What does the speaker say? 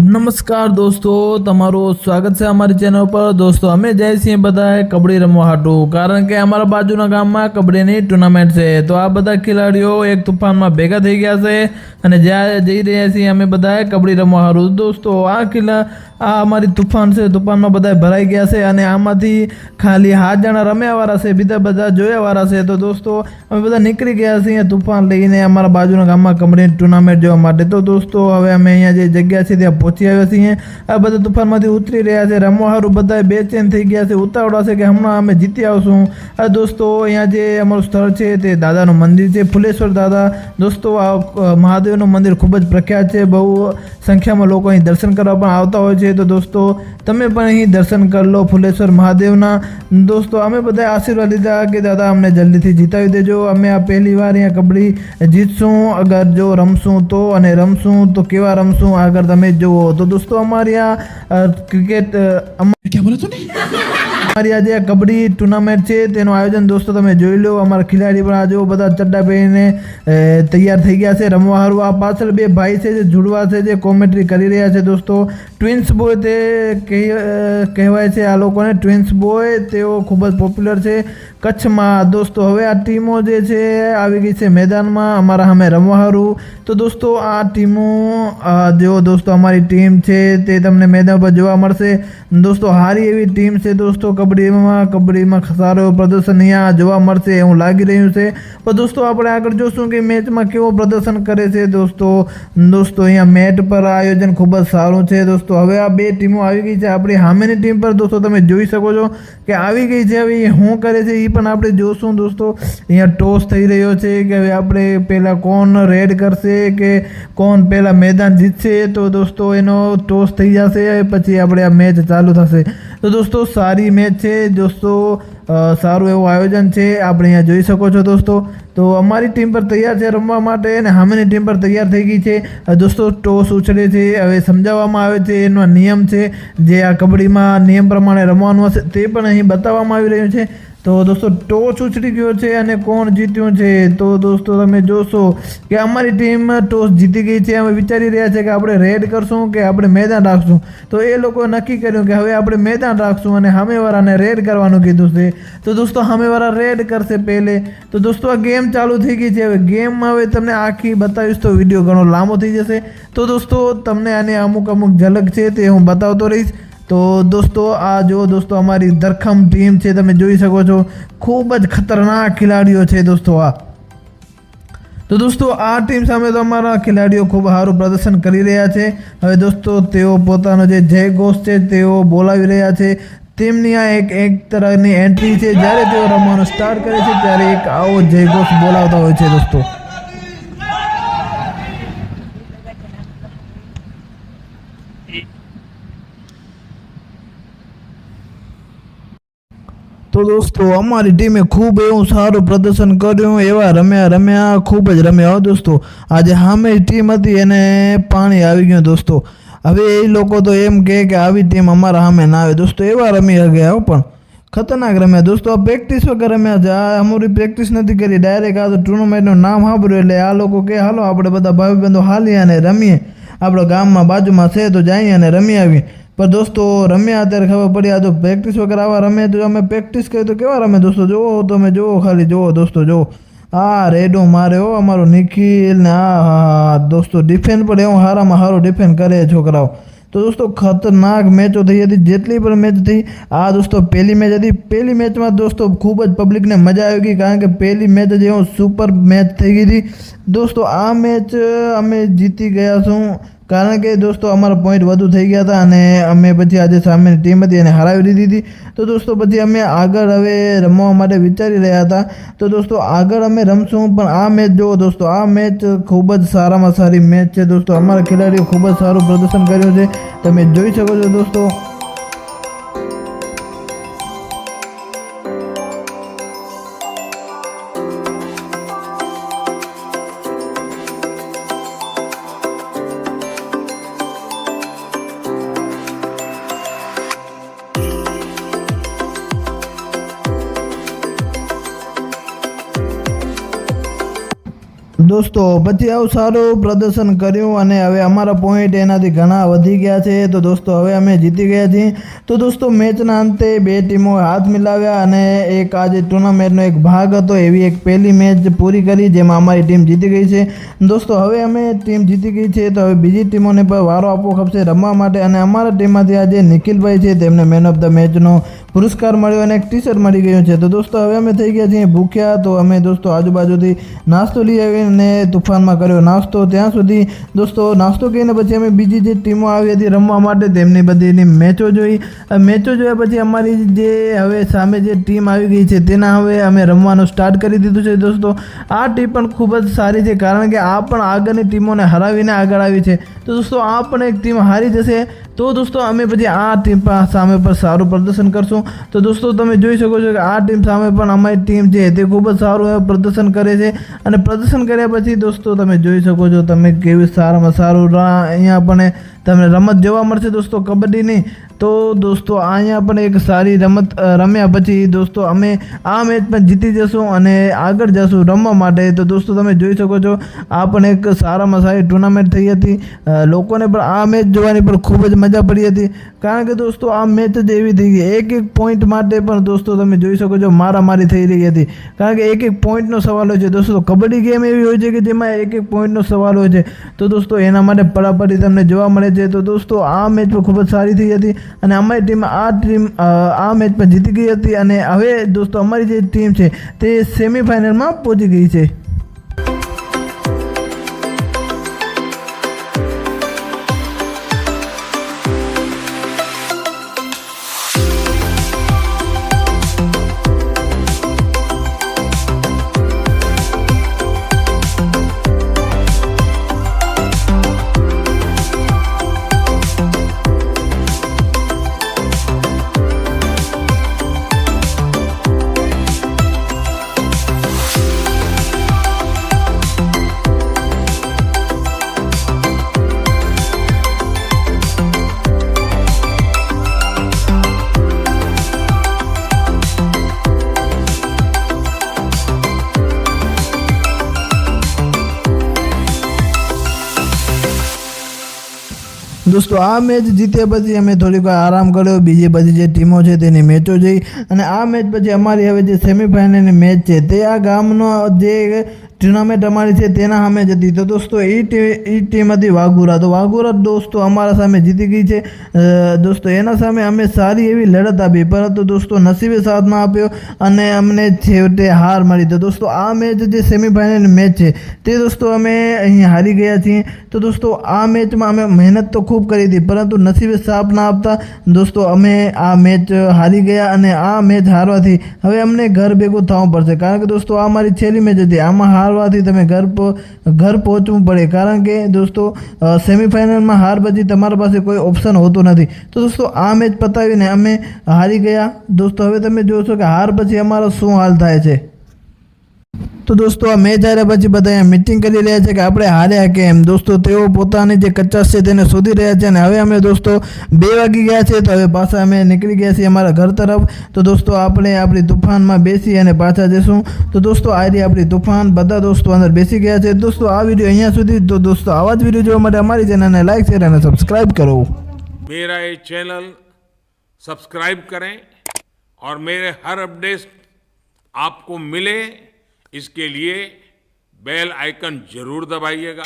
નમસ્કાર દોસ્તો તમારું સ્વાગત છે અમારી ચેનલ પર દોસ્તો અમે જઈએ છીએ બધા કબડ્ડી રમવા હાટું કારણ કે અમારા બાજુના ગામમાં કબડ્ડીની ટુર્નામેન્ટ છે તો આ બધા ખેલાડીઓ એક તુફાનમાં ભેગા થઈ ગયા છે અને જ્યાં જઈ રહ્યા છીએ અમે બધા કબડ્ડી રમવા હારું દોસ્તો આ કિલ્લા આ અમારી તુફાન છે તુફાનમાં બધા ભરાઈ ગયા છે અને આમાંથી ખાલી હાથ જણા રમ્યાવાળા છે બીજા બધા જોયાવાળા છે તો દોસ્તો અમે બધા નીકળી ગયા છીએ તુફાન લઈને અમારા બાજુના ગામમાં કબડ્ડી ટુર્નામેન્ટ જોવા માટે તો દોસ્તો હવે અમે અહીંયા જે જગ્યા છે ત્યાં પહોંચી આવ્યા છીએ. આ બધા તુફાનમાંથી ઉતરી રહ્યા છે. રમવા હારું બધા બેચેન થઈ ગયા છે. ઉતાવળા છે કે હમણાં અમે જીતી આવશું. આ દોસ્તો, અહીંયા જે અમારું સ્થળ છે તે દાદાનું મંદિર છે. ફુલેશ્વર દાદા, દોસ્તો, આ મહાદેવનું મંદિર ખૂબ જ પ્રખ્યાત છે. બહુ સંખ્યામાં લોકો અહીં દર્શન કરવા પણ આવતા હોય છે. તો દોસ્તો, તમે પણ અહીં દર્શન કરી લો ફુલેશ્વર મહાદેવના. દોસ્તો, અમે બધા આશીર્વાદ લીધા કે દાદા, અમને જલ્દીથી જીતાવી દેજો. અમે આ પહેલી વાર અહીંયા કબડ્ડી જીતશું. અગર જો રમશું તો અને રમશું તો કેવા રમશું, આગળ તમે જુઓ. तो दोस्तों हमारे यहाँ क्रिकेट क्या बोला तूने અમારી આજે કબડ્ડી ટુર્નામેન્ટ છે. તેનું આયોજન દોસ્તો તમે જોઈ લો. અમારા ખેલાડી પણ આજે બધા ચડ્ડા પહેરીને તૈયાર થઈ ગયા છે. રમવા હારું. આ પાછળ બે ભાઈ છે જે જુડવા છે, જે કોમેન્ટ્રી કરી રહ્યા છે દોસ્તો. ટ્વિન્સ બોય તે કહી- કહેવાય છે આ લોકોને. ટ્વિન્સ બોય તેઓ ખૂબ જ પોપ્યુલર છે. કચ્છમાં દોસ્તો હવે આ ટીમો જે છે, આવી ગઈ છે મેદાનમાં. અમારા સામે રમવા હારું. તો દોસ્તો આ ટીમો જેઓ દોસ્તો અમારી ટીમ છે તે તમને મેદાન પર જોવા મળશે. દોસ્તો સારી એવી ટીમ છે દોસ્તો કબડ્ડીમાં કબડ્ડીમાં સારો પ્રદર્શન અહીંયા જોવા મળશે એવું લાગી રહ્યું છે. પણ દોસ્તો, આપણે આગળ જોશું કે મેચમાં કેવો પ્રદર્શન કરે છે. દોસ્તો દોસ્તો, અહીંયા મેચ પર આયોજન ખૂબ જ સારું છે. દોસ્તો, હવે આ બે ટીમો આવી ગઈ છે. આપણી સામેની ટીમ પર દોસ્તો, તમે જોઈ શકો છો કે આવી ગઈ છે. હવે એ શું કરે છે એ પણ આપણે જોશું. દોસ્તો, અહીંયા ટોસ થઈ રહ્યો છે કે હવે આપણે પહેલાં કોણ રેડ કરશે કે કોણ પહેલાં મેદાન જીતશે. તો દોસ્તો, એનો ટોસ થઈ જશે. પછી આપણે આ મેચ ચાલુ થશે. તો દોસ્તો, સારી મેચ છે. દોસ્તો સારું એવું આયોજન છે. આપણે અહીંયા જોઈ શકો છો દોસ્તો. તો અમારી ટીમ પર તૈયાર છે રમવા માટે અને સામેની ટીમ પર તૈયાર થઈ ગઈ છે. દોસ્તો, ટોસ ઉછળે છે. હવે સમજાવવામાં આવે છે એનો નિયમ છે. જે આ કબડ્ડીમાં નિયમ પ્રમાણે રમવાનું હશે તે પણ અહીં બતાવવામાં આવી રહ્યું છે. તો દોસ્તો, ટોસ ઉછળી ગયો છે અને કોણ જીત્યું છે? તો દોસ્તો, તમે જોશો કે અમારી ટીમ ટોસ જીતી ગઈ છે. અમે વિચારી રહ્યા છે કે આપણે રેડ કરશું કે આપણે મેદાન રાખશું. તો એ લોકોએ નક્કી કર્યું કે હવે આપણે મેદાન રાખશું અને સામેવાળાને રેડ કરવાનું કીધું છે. તો દોસ્તો સામેવાળા રેડ કરશે પહેલે. તો દોસ્તો, આ ગેમ ચાલુ થઈ ગઈ છે. હવે ગેમમાં હવે તમને આખી બતાવીશ તો વીડિયો ઘણો લાંબો થઈ જશે. તો દોસ્તો, તમને આની અમુક અમુક ઝલક છે તે હું બતાવતો રહીશ. તો દોસ્તો, આ જો દોસ્તો અમારી ધરખમ ટીમ છે, તમે જોઈ શકો છો. ખૂબ જ ખતરનાક ખેલાડીઓ છે દોસ્તો આ. તો દોસ્તો, આ ટીમ સામે તો અમારા ખેલાડીઓ ખૂબ સારું પ્રદર્શન કરી રહ્યા છે. હવે દોસ્તો, તેઓ પોતાનો જે જય ઘોષ છે, તેઓ બોલાવી રહ્યા છે. તેમની આ એક એક તરહની એન્ટ્રી છે. જ્યારે તેઓ રમવાનું સ્ટાર્ટ કરે છે, ત્યારે એક આવો જય ઘોષ બોલાવતા હોય છે દોસ્તો. તો દોસ્તો? અમારી ટીમે ખૂબ એવું સારું પ્રદર્શન કર્યું, એવા રમ્યા રમ્યા, ખૂબ જ રમ્યા દોસ્તો. આજે સામે ટીમ હતી, એને પાણી આવી ગયું દોસ્તો. હવે એ લોકો તો એમ કહે કે આવી ટીમ અમારા સામે ના આવે દોસ્તો, એવા રમી ગયા પણ. ખતરનાક રમ્યા દોસ્તો, આ પ્રેક્ટિસ વગર રમ્યા છે. આ અમારી પ્રેક્ટિસ નથી કરી ડાયરેક્ટ આ તો ટુર્નામેન્ટનું નામ સાંભળ્યું એટલે આ લોકો કે હાલો, આપણે બધા ભાઈ બંધો હાલીએ અને રમીએ. આપણા ગામમાં બાજુમાં છે તો જઈએ અને રમી આવીએ. પણ દોસ્તો રમ્યા અત્યારે ખબર પડી આ તો પ્રેક્ટિસ વગર આવા રમે તો અમે પ્રેક્ટિસ કરીએ તો કેવા રમે દોસ્તો જુઓ તમે જુઓ ખાલી જુઓ દોસ્તો જુઓ આ રેડો મારે હો અમારો નિખિલ ને આ હા હા દોસ્તો ડિફેન્ડ પણ એવું સારામાં સારું ડિફેન્ડ કરે છોકરાઓ તો દોસ્તો ખતરનાક મેચો થઈ હતી જેટલી પણ મેચ થઈ આ દોસ્તો પહેલી મેચ હતી પહેલી મેચમાં દોસ્તો ખૂબ જ પબ્લિકને મજા આવી ગઈ કારણ કે પહેલી મેચ જ એવું સુપર મેચ થઈ ગઈ હતી દોસ્તો આ મેચ અમે જીતી ગયા છું કારણ કે દોસ્તો, અમારા પોઈન્ટ વધુ થઈ ગયા હતા અને અમે પછી આજે સામેની ટીમ હતી એને હરાવી દીધી હતી. તો દોસ્તો, પછી અમે આગળ હવે રમવા માટે વિચારી રહ્યા હતા. તો દોસ્તો, આગળ અમે રમશું, પણ આ મેચ જુઓ દોસ્તો, આ મેચ ખૂબ જ સારામાં સારી મેચ છે દોસ્તો. અમારા ખેલાડીઓ ખૂબ જ સારું પ્રદર્શન કર્યું છે. તમે જોઈ શકો છો દોસ્તો. દોસ્તો પછી આવું સારું પ્રદર્શન કર્યું અને હવે અમારા પોઈન્ટ એનાથી ઘણા વધી ગયા છે. તો દોસ્તો, હવે અમે જીતી ગયા છીએ. તો દોસ્તો, મેચના અંતે બે ટીમો હાથ મિલાવ્યા અને એક આજે ટુર્નામેન્ટનો એક ભાગ હતો. એવી એક પહેલી મેચ પૂરી કરી જેમાં અમારી ટીમ જીતી ગઈ છે. દોસ્તો, હવે અમે ટીમ જીતી ગઈ છે તો હવે બીજી ટીમોને પણ વારો આપવો ખપશે રમવા માટે. અને અમારા ટીમમાંથી આજે નિખિલભાઈ છે. તેમને મેન ઓફ ધ મેચનો પુરસ્કાર મળ્યો અને એક ટી શર્ટ મળી ગયું છે. તો દોસ્તો, હવે અમે થઈ ગયા છીએ ભૂખ્યા. તો અમે દોસ્તો આજુબાજુથી નાસ્તો લઈ આવીને તુફાનમાં કર્યો નાસ્તો. ત્યાં સુધી દોસ્તો, નાસ્તો કરીને પછી અમે બીજી જે ટીમો આવી હતી રમવા માટે, તેમની બધીની મેચો જોઈ. મેચો જોયા પછી અમારી જે હવે સામે જે ટીમ આવી ગઈ છે, તેના હવે અમે રમવાનું સ્ટાર્ટ કરી દીધું છે દોસ્તો. આ ટીમ પણ ખૂબ જ સારી છે, કારણ કે આ પણ આગળની ટીમોને હરાવીને આગળ આવી છે. તો દોસ્તો, આ પણ એક ટીમ હારી જશે. તો દોસ્તો, અમે પછી આ ટીમ સામે પર સારું પ્રદર્શન કરશું. તો દોસ્તો, તમે જોઈ શકો છો કે આ ટીમ સામે પણ અમારી ટીમ છે તે ખૂબ જ સારું એવું પ્રદર્શન કરે છે. અને પ્રદર્શન કર્યા પછી દોસ્તો, તમે જોઈ શકો છો તમે કેવી સારામાં સારું અહીંયા પણ તમને રમત જોવા મળશે દોસ્તો, કબડ્ડીની. તો દોસ્તો, અહીંયા પણ એક સારી રમત રમ્યા પછી દોસ્તો, અમે આ મેચ પણ જીતી જશું અને આગળ જશું રમવા માટે. તો દોસ્તો, તમે જોઈ શકો છો, આ પણ એક સારામાં સારી ટુર્નામેન્ટ થઈ હતી. લોકોને પણ આ મેચ જોવાની પણ ખૂબ જ મજા પડી હતી. કારણ કે દોસ્તો, આ મેચ જ એવી થઈ ગઈ. એક એક પોઈન્ટ માટે પણ દોસ્તો, તમે જોઈ શકો છો, મારામારી થઈ રહી હતી. કારણ કે એક એક પોઈન્ટનો સવાલ હોય છે. દોસ્તો, કબડ્ડી ગેમ એવી હોય છે કે જેમાં એક એક પોઈન્ટનો સવાલ હોય છે. તો દોસ્તો, એના માટે પડાપડી તમને જોવા મળે છે. તો દોસ્તો, આ મેચ પણ ખૂબ જ સારી થઈ હતી. અને અમારી ટીમ આ ટીમ આ મેચ પણ જીતી ગઈ હતી અને હવે દોસ્તો અમારી જે ટીમ છે તે સેમિફાઇનલમાં પહોંચી ગઈ છે. દોસ્તો, આ મેચ જીત્યા પછી અમે થોડીક આરામ કર્યો. બીજી બધી જે ટીમો છે તેની મેચો જોઈ. અને આ મેચ પછી અમારી હવે જે સેમિફાઇનલની મેચ છે તે આ ગામનો જે ટુર્નામેન્ટ અમારી છે તેના સામે જતી તો દોસ્તો, એ ટીમ એ ટીમ હતી વાઘુરા. તો વાઘુરા દોસ્તો અમારા સામે જીતી ગઈ છે. દોસ્તો, એના સામે અમે સારી એવી લડત આપી. પરંતુ દોસ્તો, નસીબે સાથ ના આપ્યો અને અમને છેવટે હાર મળી તો દોસ્તો, આ મેચ જે સેમિફાઇનલ મેચ છે, તે દોસ્તો અમે અહીં હારી ગયા છીએ. તો દોસ્તો, આ મેચમાં અમે મહેનત તો ખૂબ કરી હતી, પરંતુ નસીબે સાથ ના આપતા દોસ્તો, અમે આ મેચ હારી ગયા અને આ મેચ હારવાથી હવે અમને ઘર ભેગું થવું પડશે. કારણ કે દોસ્તો, આ મારી છેલ્લી મેચ હતી. આમાં હારવાથી તમે ઘર ઘર પહોંચવું પડે. કારણ કે દોસ્તો સેમિફાઇનલમાં હાર પછી તમારા પાસે કોઈ ઓપ્શન હોતો નથી. તો દોસ્તો, આ મેચ પતાવીને અમે હારી ગયા. દોસ્તો, હવે તમે જોશો કે હાર પછી અમારો શું હાલ થાય છે? તો દોસ્તો આ મેચ હાર્યા પછી બધા અહીંયા મિટિંગ કરી રહ્યા છે કે આપણે હાર્યા કેમ દોસ્તો તેઓ પોતાની જે કચાશ છે તેને શોધી રહ્યા છે અને હવે અમે દોસ્તો બે વાગી ગયા છે તો હવે પાછા અમે નીકળી ગયા છીએ અમારા ઘર તરફ તો દોસ્તો આપણે આપણી તુફાનમાં બેસી અને પાછા જઈશું તો દોસ્તો આ રહી આપણી તુફાન બધા દોસ્તો અંદર બેસી ગયા છે દોસ્તો આ વિડીયો અહીંયા સુધી તો દોસ્તો આવા જ વિડીયો જોવા માટે અમારી ચેનલને લાઈક શેર અને સબસ્ક્રાઈબ કરો मेरा ये चैनल सब्सक्राइब करें और मेरे हर अपडेट आपको मिले इसके लिए बेल आइकन जरूर दबाइएगा